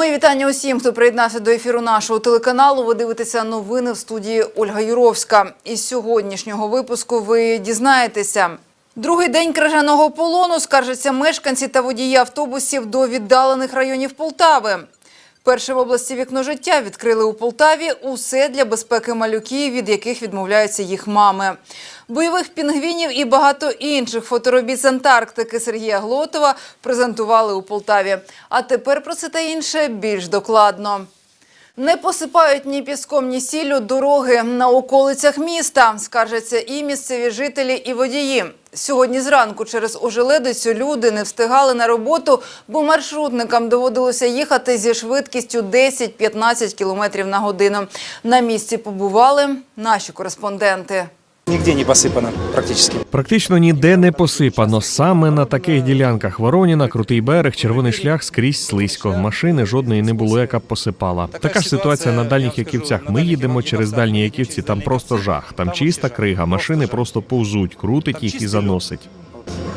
Мої вітання усім, хто приєднався до ефіру нашого телеканалу. Ви дивитеся новини в студії Ольга Юровська. Із сьогоднішнього випуску ви дізнаєтеся. Другий день крижаного полону скаржаться мешканці та водії автобусів до віддалених районів Полтави. Перше в області вікно життя відкрили у Полтаві усе для безпеки малюків, від яких відмовляються їх мами. Бойових пінгвінів і багато інших фоторобіт з Антарктики Сергія Глотова презентували у Полтаві. А тепер про це та інше більш докладно. Не посипають ні піском, ні сіллю дороги на околицях міста, скаржаться і місцеві жителі, і водії. Сьогодні зранку через ожеледицю люди не встигали на роботу, бо маршрутникам доводилося їхати зі швидкістю 10-15 км на годину. На місці побували наші кореспонденти. Нигде не посыпано практически. Практично ніде не посипано. Саме на таких ділянках Вороніна, крутий берег, червоний шлях скрізь слизько. Машини жодної не було, яка б посипала. Така ж ситуація на дальніх яківцях. Ми їдемо через дальні яківці. Там просто жах. Там чиста крига. Машини просто повзуть, крутить їх і заносить.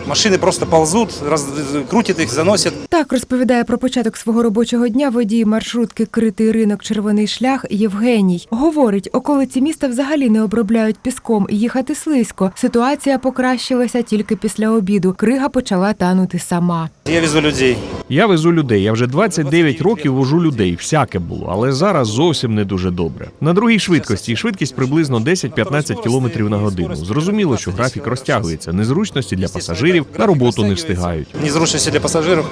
Машины просто ползут, раз, крутят их, заносят. Так розповідає про початок свого робочого дня водій маршрутки Критий ринок Червоний шлях Євгеній. Говорить, околиці міста взагалі не обробляють піском і їхати слизько. Ситуація покращилася тільки після обіду. Крига почала танути сама. Я везу людей. Я везу людей. Я вже 29 років вожу людей. Всяке було, але зараз зовсім не дуже добре. На другій швидкості швидкість приблизно 10-15 км на годину. Зрозуміло, що графік розтягується. Незручності для пасажирів на роботу не встигають. Незручности для пассажиров.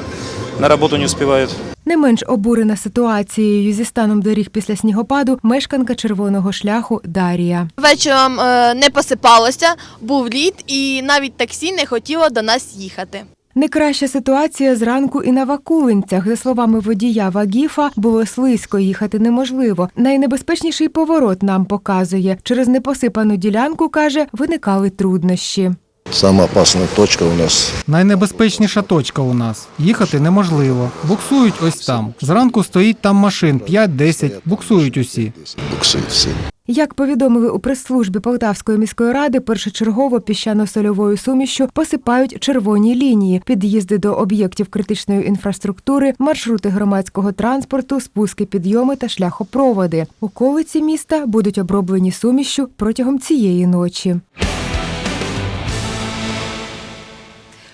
На работу не успевают. Не менш обурена ситуацією зі станом доріг після снігопаду мешканка червоного шляху Дарія. Вечором е, не посипалося, був лід, і навіть таксі не хотіло до нас їхати. Не краща ситуація зранку і на Вакулинцях. За словами водія Вагіфа, було слизько їхати неможливо. Найнебезпечніший поворот нам показує. Через непосипану ділянку каже, виникали труднощі. Самая опасная точка у нас Найнебезпечніша точка у нас. Їхати неможливо. Буксують ось там. Зранку стоїть там машин 5-10. Буксують усі. буксует все. Як повідомили у прес-службі Полтавської міської ради, першочергово піщано-сольовою сумішю посипають червоні лінії, під'їзди до об'єктів критичної інфраструктури, маршрути громадського транспорту, спуски, підйоми та шляхопроводи. Околиці міста будуть оброблені сумішю протягом цієї ночі.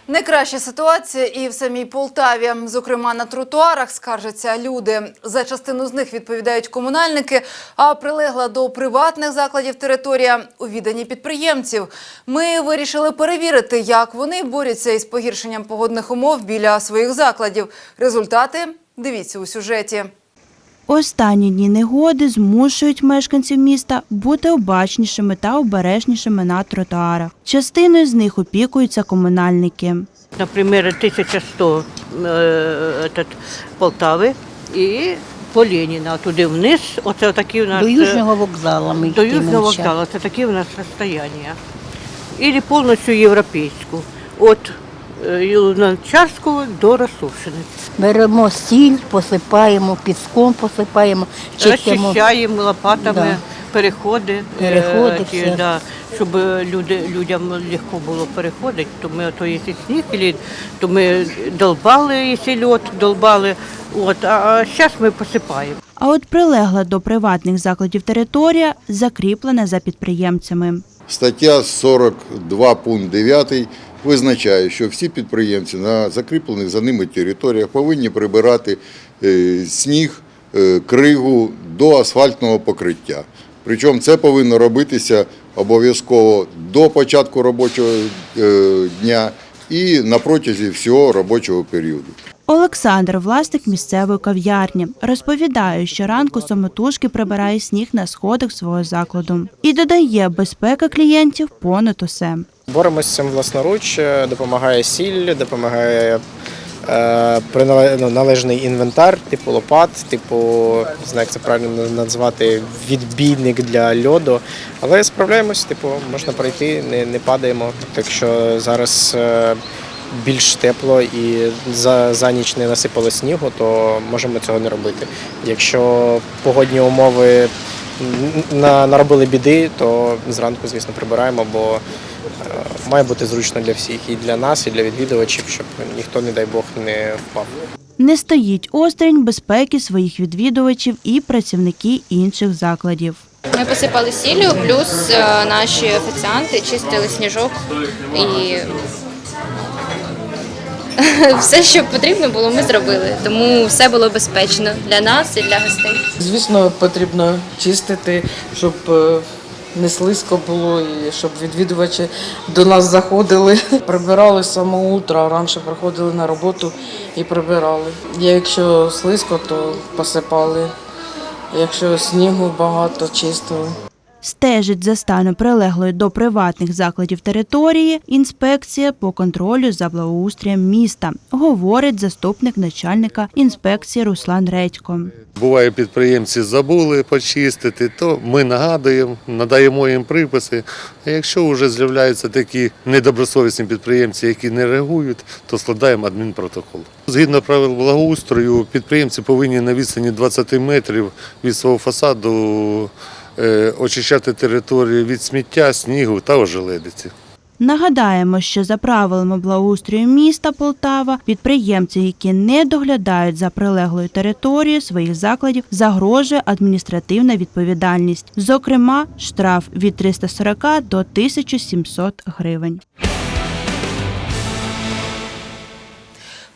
Не краща ситуація і в самій Полтаві. Зокрема, на тротуарах скаржаться люди. За частину з них відповідають комунальники, а прилегла до приватних закладів територія у відданні підприємців. Ми вирішили перевірити, як вони борються із погіршенням погодних умов біля своїх закладів. Результати дивіться у сюжеті. Останні дні негоди змушують мешканців міста бути обачнішими та обережнішими на тротуарах. Частиною з них опікуються комунальники. Например, 1100 э, этот, Полтави і по Леніна, туди вниз. Оце такі у нас До е, Южного вокзалу ми до Южного вокзалу. Це такі у нас розстояння. Ілі повністю європейську. От Южночарського до Росушини. Беремо сіль, посипаємо, піском посипаємо, чистимо. Розчищаємо лопатами Да. переходи, е, Переходи, ті, все. да, щоб люди, людям легко було переходити. То ми то якщо сніг, ілі, то ми долбали, якщо льот, долбали. От, а зараз ми посипаємо. А от прилегла до приватних закладів територія закріплена за підприємцями. Стаття 42 пункт 9 визначає, що всі підприємці на закріплених за ними територіях повинні прибирати е, сніг, е, кригу до асфальтного покриття. Причому це повинно робитися обов'язково до початку робочого е, дня і на протязі всього робочого періоду. Олександр, власник місцевої кав'ярні, розповідає, що ранку самотужки прибирає сніг на сходах свого закладу і додає, безпека клієнтів понад усе. Боремося з цим власноруч, е, допомагає сіль, допомагає е, ну, належний інвентар, типу лопат, типу, не знаю, як це правильно назвати, відбійник для льоду. Але справляємось, типу, можна пройти, не, не падаємо. Так що зараз е, більш тепло і за, за ніч не насипало снігу, то можемо цього не робити. Якщо погодні умови на- наробили біди, то зранку, звісно, прибираємо, бо має бути зручно для всіх, і для нас, і для відвідувачів, щоб ніхто, не дай Бог, не впав. Не стоїть осторонь безпеки своїх відвідувачів і працівники інших закладів. Ми посипали сіллю, плюс е, наші офіціанти чистили сніжок і все, що потрібно було, ми зробили. Тому все було безпечно для нас і для гостей. Звісно, потрібно чистити, щоб е, не слизько було і щоб відвідувачі до нас заходили. Прибирали з самого утра, раніше приходили на роботу і прибирали. Якщо слизько, то посипали. Якщо снігу багато, чистили. Стежить за станом прилеглої до приватних закладів території інспекція по контролю за благоустрієм міста, говорить заступник начальника інспекції Руслан Редько. Буває, підприємці забули почистити, то ми нагадуємо, надаємо їм приписи. А якщо вже з'являються такі недобросовісні підприємці, які не реагують, то складаємо адмінпротокол. Згідно правил благоустрою, підприємці повинні на відстані 20 метрів від свого фасаду очищати територію від сміття, снігу та ожеледиці. Нагадаємо, що за правилами благоустрою міста Полтава підприємці, які не доглядають за прилеглою територією своїх закладів, загрожує адміністративна відповідальність, зокрема, штраф від 340 до 1700 гривень.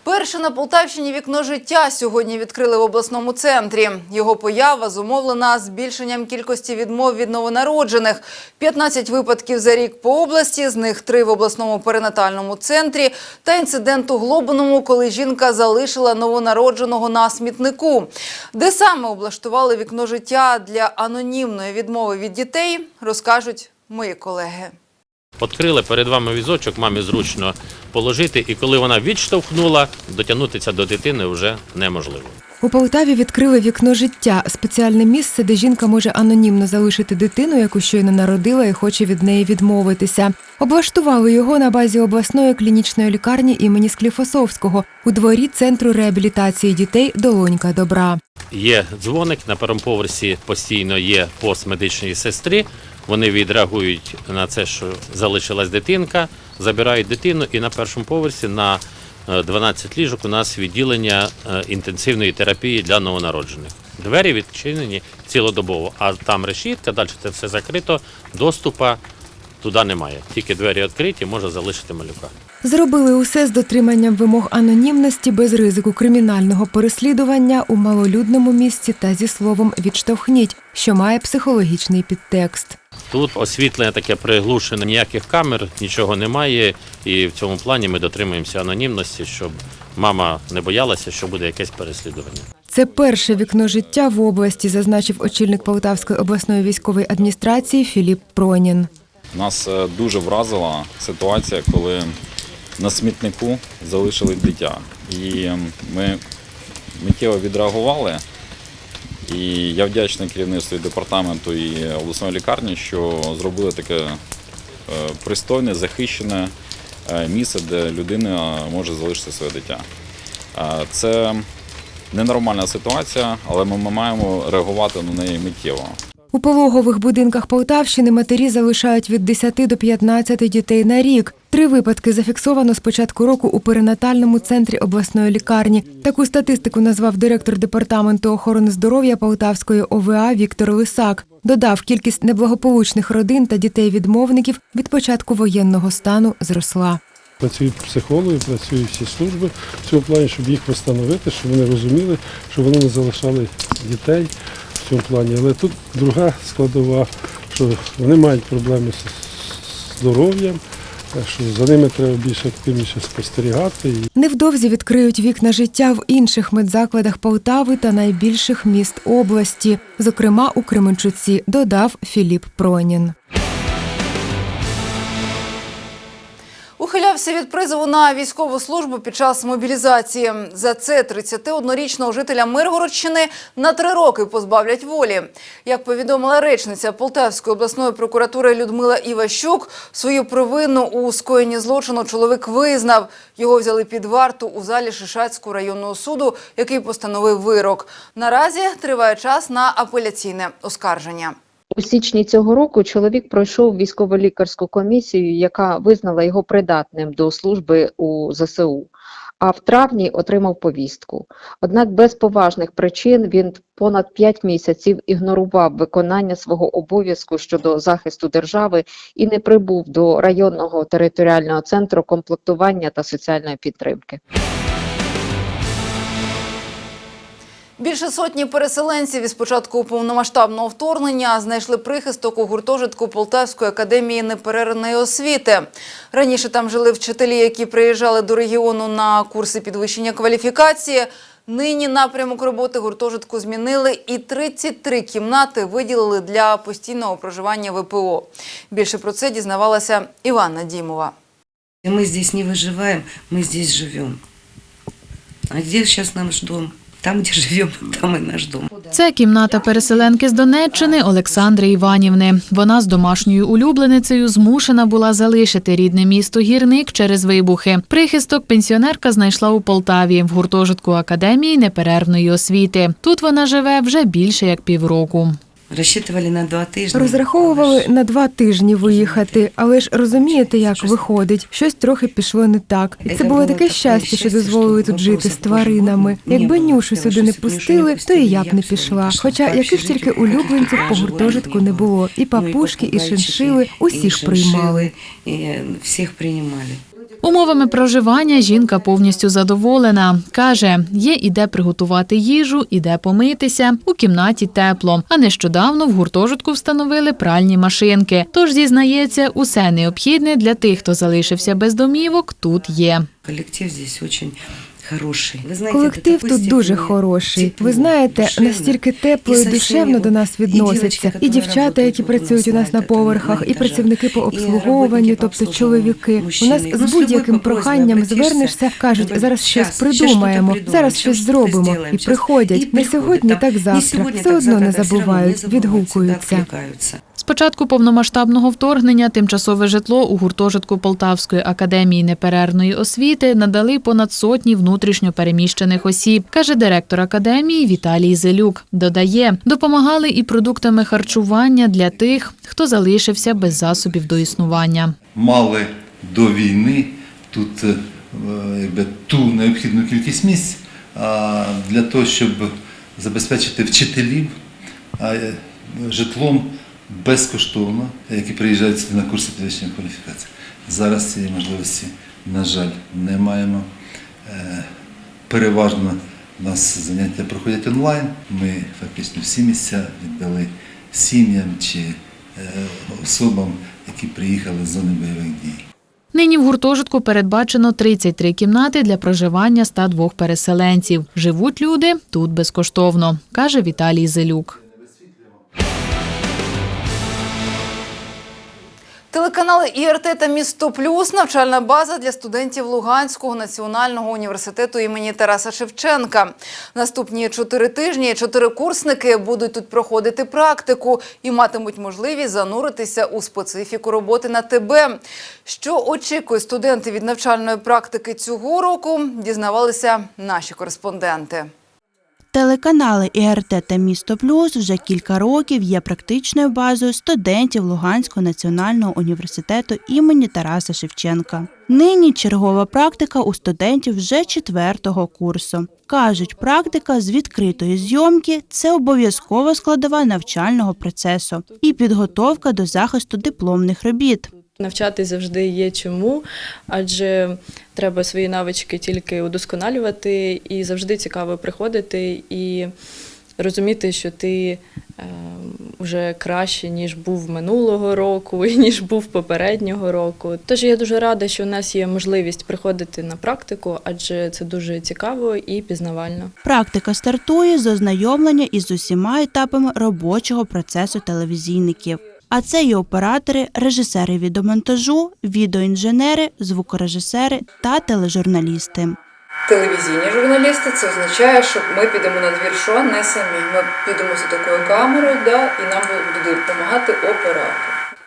Перше на Полтавщині вікно життя сьогодні відкрили в обласному центрі. Його поява зумовлена збільшенням кількості відмов від новонароджених. 15 випадків за рік по області, з них три в обласному перинатальному центрі та інцидент у Глобаному, коли жінка залишила новонародженого на смітнику. Де саме облаштували вікно життя для анонімної відмови від дітей, розкажуть мої колеги. Відкрили перед вами візочок, мамі зручно положити, і коли вона відштовхнула, дотягнутися до дитини вже неможливо. У Полтаві відкрили вікно життя спеціальне місце, де жінка може анонімно залишити дитину, яку щойно народила і хоче від неї відмовитися. Облаштували його на базі обласної клінічної лікарні імені Скліфосовського у дворі центру реабілітації дітей Долонька добра. Є дзвоник на першому поверсі постійно є пост медичної сестри. Вони відреагують на це, що залишилась дитинка, забирають дитину, і на першому поверсі на е, 12 ліжок у нас відділення е, інтенсивної терапії для новонароджених. Двері відчинені цілодобово, а там решітка, далі це все закрито, доступу туди немає. Тільки двері відкриті, може залишити малюка. Зробили усе з дотриманням вимог анонімності без ризику кримінального переслідування у малолюдному місці та зі словом відштовхніть, що має психологічний підтекст. Тут освітлення таке приглушене, ніяких камер, нічого немає. І в цьому плані ми дотримуємося анонімності, щоб мама не боялася, що буде якесь переслідування. Це перше вікно життя в області, зазначив очільник Полтавської обласної військової адміністрації Філіп Пронін. Нас е, дуже вразила ситуація, коли на смітнику залишили дитя. І ем, ми миттєво відреагували. І я вдячний керівництву департаменту і обласної лікарні, що зробили таке е, пристойне, захищене е, місце, де людина може залишити своє дитя. Е, Це ненормальна ситуація, але ми маємо реагувати на неї миттєво. У пологових будинках Полтавщини матері залишають від 10 до 15 дітей на рік. Три випадки зафіксовано з початку року у перинатальному центрі обласної лікарні. Таку статистику назвав директор департаменту охорони здоров'я Полтавської ОВА Віктор Лисак. Додав, кількість неблагополучних родин та дітей-відмовників від початку воєнного стану зросла. Працюють психологи, працюють всі служби в цьому плані, щоб їх встановити, щоб вони розуміли, що вони не залишали дітей цьому плані. Але тут друга складова, що вони мають проблеми з здоров'ям, що за ними треба більш активніше спостерігати. Невдовзі відкриють вікна життя в інших медзакладах Полтави та найбільших міст області, зокрема у Кременчуці, додав Філіп Пронін. Ухилявся від призову на військову службу під час мобілізації. За це 31-річного жителя Миргородщини на три роки позбавлять волі. Як повідомила речниця Полтавської обласної прокуратури Людмила Іващук, свою провину у скоєнні злочину чоловік визнав. Його взяли під варту у залі Шишацького районного суду, який постановив вирок. Наразі триває час на апеляційне оскарження. У січні цього року чоловік пройшов військово-лікарську комісію, яка визнала його придатним до служби у ЗСУ. а в травні отримав повістку. Однак без поважних причин він понад 5 місяців ігнорував виконання свого обов'язку щодо захисту держави і не прибув до районного територіального центру комплектування та соціальної підтримки. Більше сотні переселенців із початку повномасштабного вторгнення знайшли прихисток у гуртожитку Полтавської академії неперервної освіти. Раніше там жили вчителі, які приїжджали до регіону на курси підвищення кваліфікації. Нині напрямок роботи гуртожитку змінили і 33 кімнати виділили для постійного проживання ВПО. Більше про це дізнавалася Іванна Дімова. Мы здесь не выживаем, мы здесь живем. А где сейчас наш дом? Там, де живемо, там і наш дом. Це кімната переселенки з Донеччини Олександри Іванівни. Вона з домашньою улюбленицею змушена була залишити рідне місто Гірник через вибухи. Прихисток пенсіонерка знайшла у Полтаві в гуртожитку академії неперервної освіти. Тут вона живе вже більше як півроку. Рассчитывали на два тижні. Розраховували на два тижні виїхати, але ж розумієте, як виходить. Щось трохи пішло не так. І це було таке щастя, що дозволили тут жити з тваринами. Якби Нюшу сюди не пустили, то і я б не пішла. Хоча яких тільки улюбленців по гуртожитку не було. І папушки, і шиншили усіх приймали. І всіх приймали. Умовами проживання жінка повністю задоволена. Каже, є і де приготувати їжу, і де помитися. У кімнаті тепло. А нещодавно в гуртожитку встановили пральні машинки. Тож зізнається, усе необхідне для тих, хто залишився без домівок, тут є. Колектив здесь очень хороший. Ви знаєте, Колектив тут дуже хороший. тепло, Ви знаєте, душевно. настільки тепло і душевно до нас відносяться. І дівчата, які працюють у нас на поверхах, і працівники по обслуговуванню, тобто чоловіки. У нас Ну, з будь-яким проханням звернешся, кажуть, зараз щось «Щас, щас придумаємо, зараз щось зробимо. І приходять не сьогодні, так завтра. Все одно не забувають, відгукуються. З початку повномасштабного вторгнення тимчасове житло у гуртожитку Полтавської академії неперервної освіти надали понад сотні внутрішньо переміщених осіб, каже директор академії Віталій Зелюк. Додає, допомагали і продуктами харчування для тих, хто залишився без засобів до існування. мали до війни тут е, якби, ту необхідну кількість місць для того, щоб забезпечити вчителів е, житлом безкоштовно, які приїжджають сюди на курси підвищення кваліфікації. Зараз цієї можливості, на жаль, не маємо. Е, Переважно у нас заняття проходять онлайн. Ми фактично всі місця віддали сім'ям чи е, особам, які приїхали з зони бойових дій. Нині в гуртожитку передбачено 33 кімнати для проживання 102 переселенців. Живуть люди тут безкоштовно, каже Віталій Зелюк. Телеканали ІРТ та Місто Плюс навчальна база для студентів Луганського національного університету імені Тараса Шевченка. Наступні чотири тижні чотирикурсники будуть тут проходити практику і матимуть можливість зануритися у специфіку роботи на ТБ. Що очікує студенти від навчальної практики цього року, дізнавалися наші кореспонденти. Телеканали ІРТ та Місто Плюс вже кілька років є практичною базою студентів Луганського національного університету імені Тараса Шевченка. Нині чергова практика у студентів вже четвертого курсу. Кажуть, практика з відкритої зйомки це обов'язкова складова навчального процесу і підготовка до захисту дипломних робіт. Навчати завжди є чому, адже треба свої навички тільки удосконалювати і завжди цікаво приходити і розуміти, що ти е, вже краще, ніж був минулого року, і ніж був попереднього року. Тож я дуже рада, що у нас є можливість приходити на практику, адже це дуже цікаво і пізнавально. Практика стартує з ознайомлення із усіма етапами робочого процесу телевізійників. А це і оператори, режисери відеомонтажу, відеоінженери, звукорежисери та тележурналісти. Телевізійні журналісти це означає, що ми підемо на двір шоу не самі. Ми підемо за такою камерою, да, і нам буде допомагати оператор.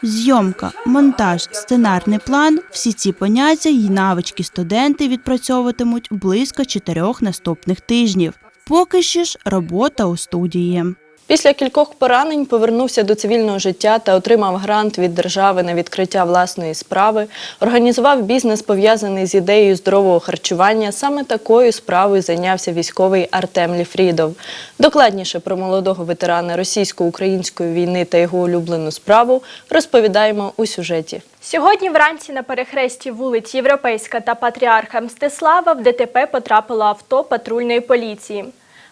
Зйомка, монтаж, сценарний план всі ці поняття й навички студенти відпрацьовуватимуть близько чотирьох наступних тижнів. Поки що ж робота у студії. Після кількох поранень повернувся до цивільного життя та отримав грант від держави на відкриття власної справи. Організував бізнес, пов'язаний з ідеєю здорового харчування. Саме такою справою зайнявся військовий Артем Ліфрідов. Докладніше про молодого ветерана російсько-української війни та його улюблену справу розповідаємо у сюжеті. Сьогодні вранці на перехресті вулиць Європейська та Патріарха Мстислава в ДТП потрапило авто патрульної поліції.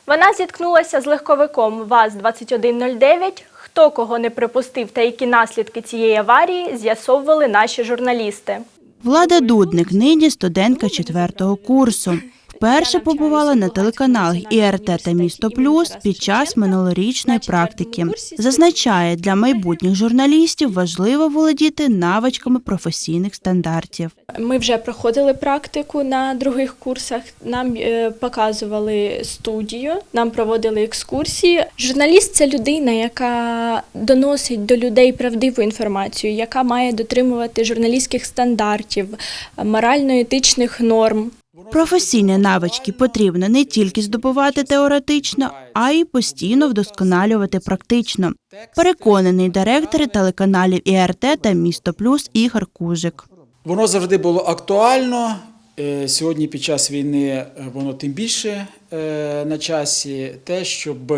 Вона зіткнулася з легковиком ВАЗ-2109. Хто кого не припустив та які наслідки цієї аварії, з'ясовували наші журналісти. Влада Дудник, нині студентка четвертого курсу. Вперше побувала на телеканалах ІРТ та Місто Плюс під час минулорічної практики. Зазначає, для майбутніх журналістів важливо володіти навичками професійних стандартів. Ми вже проходили практику на других курсах. Нам е, показували студію, нам проводили екскурсії. Журналіст це людина, яка доносить до людей правдиву інформацію, яка має дотримувати журналістських стандартів, морально-етичних норм. Професійні навички потрібно не тільки здобувати теоретично, а й постійно вдосконалювати практично. Переконаний директор телеканалів ІРТ та Місто Плюс Ігор Кужик. Воно завжди було актуально. Е, Сьогодні під час війни е, воно тим більше е, на часі те, щоб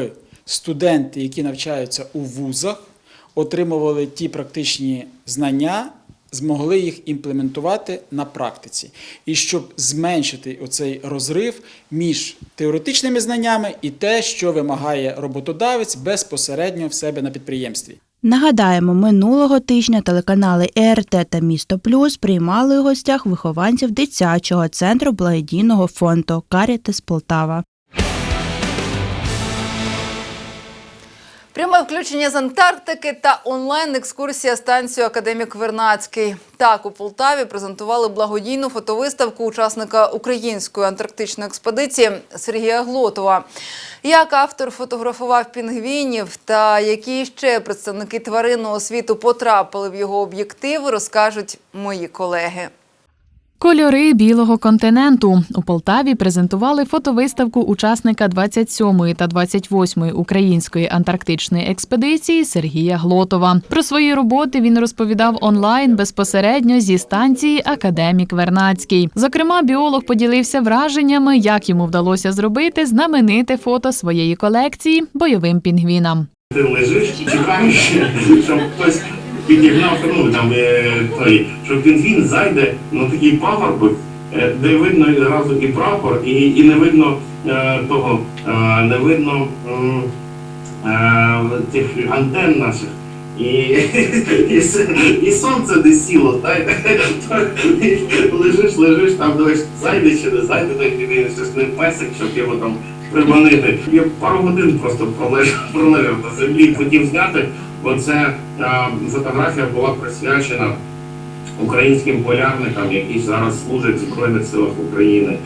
студенти, які навчаються у вузах, отримували ті практичні знання, змогли їх імплементувати на практиці. І щоб зменшити оцей розрив між теоретичними знаннями і те, що вимагає роботодавець безпосередньо в себе на підприємстві. Нагадаємо, минулого тижня телеканали ЕРТ та Місто Плюс приймали у гостях вихованців дитячого центру благодійного фонду Карітес Полтава. Пряме включення з Антарктики та онлайн-екскурсія станцію Академік Вернацький. Так, у Полтаві презентували благодійну фотовиставку учасника української антарктичної експедиції Сергія Глотова. Як автор фотографував пінгвінів та які ще представники тваринного світу потрапили в його об'єктив, розкажуть мої колеги. Кольори білого континенту у Полтаві презентували фотовиставку учасника 27-ї та 28-ї української антарктичної експедиції Сергія Глотова. Про свої роботи він розповідав онлайн безпосередньо зі станції Академік Вернацький. Зокрема, біолог поділився враженнями, як йому вдалося зробити знамените фото своєї колекції бойовим пінгвінам. Ти лежиш, чекаєш, щоб хтось підігнав, ну там е, той, що пінгвін зайде на такий пагорбик, е, де видно одразу і прапор, і, і не видно е, того, е, не видно е, тих антенн наших. І, і, і сонце десь сіло, та, лежиш, лежиш, там думаєш, зайде чи не зайде, той єдиний щасливий песик, щоб його там приманити. Я пару годин просто пролежав, пролежав на землі хотів зняти, бо це а, фотографія була присвячена українським полярникам, які зараз служать в Збройних силах України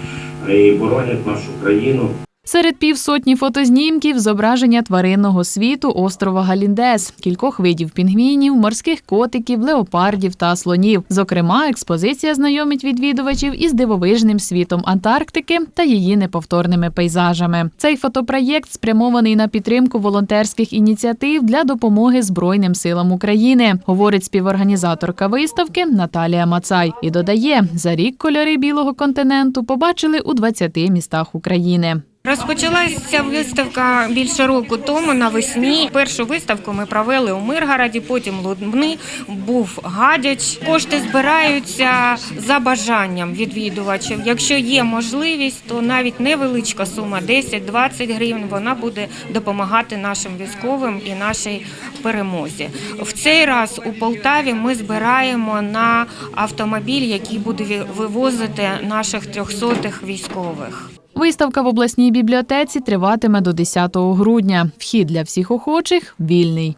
і боронять нашу країну. Серед півсотні фотознімків зображення тваринного світу острова Галіндес, кількох видів пінгвінів, морських котиків, леопардів та слонів. Зокрема, експозиція знайомить відвідувачів із дивовижним світом Антарктики та її неповторними пейзажами. Цей фотопроєкт спрямований на підтримку волонтерських ініціатив для допомоги Збройним силам України, говорить співорганізаторка виставки Наталія Мацай. І додає, за рік кольори білого континенту побачили у 20 містах України. Розпочалася виставка більше року тому навесні. Першу виставку ми провели у Миргороді, потім Лубни, був Гадяч. Кошти збираються за бажанням відвідувачів. Якщо є можливість, то навіть невеличка сума 10-20 гривень вона буде допомагати нашим військовим і нашій перемозі. В цей раз у Полтаві ми збираємо на автомобіль, який буде вивозити наших трьохсотих військових. Виставка в обласній бібліотеці триватиме до 10 грудня. Вхід для всіх охочих вільний.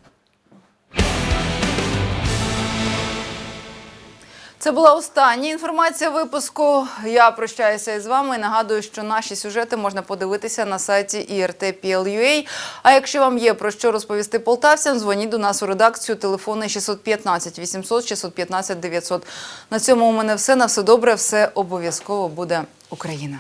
Це була остання інформація випуску. Я прощаюся із вами. і Нагадую, що наші сюжети можна подивитися на сайті IRT.PL.UA. А якщо вам є про що розповісти полтавцям, дзвоніть до нас у редакцію. Телефони 615 800 615 900. На цьому у мене все. На все добре. Все обов'язково буде Україна.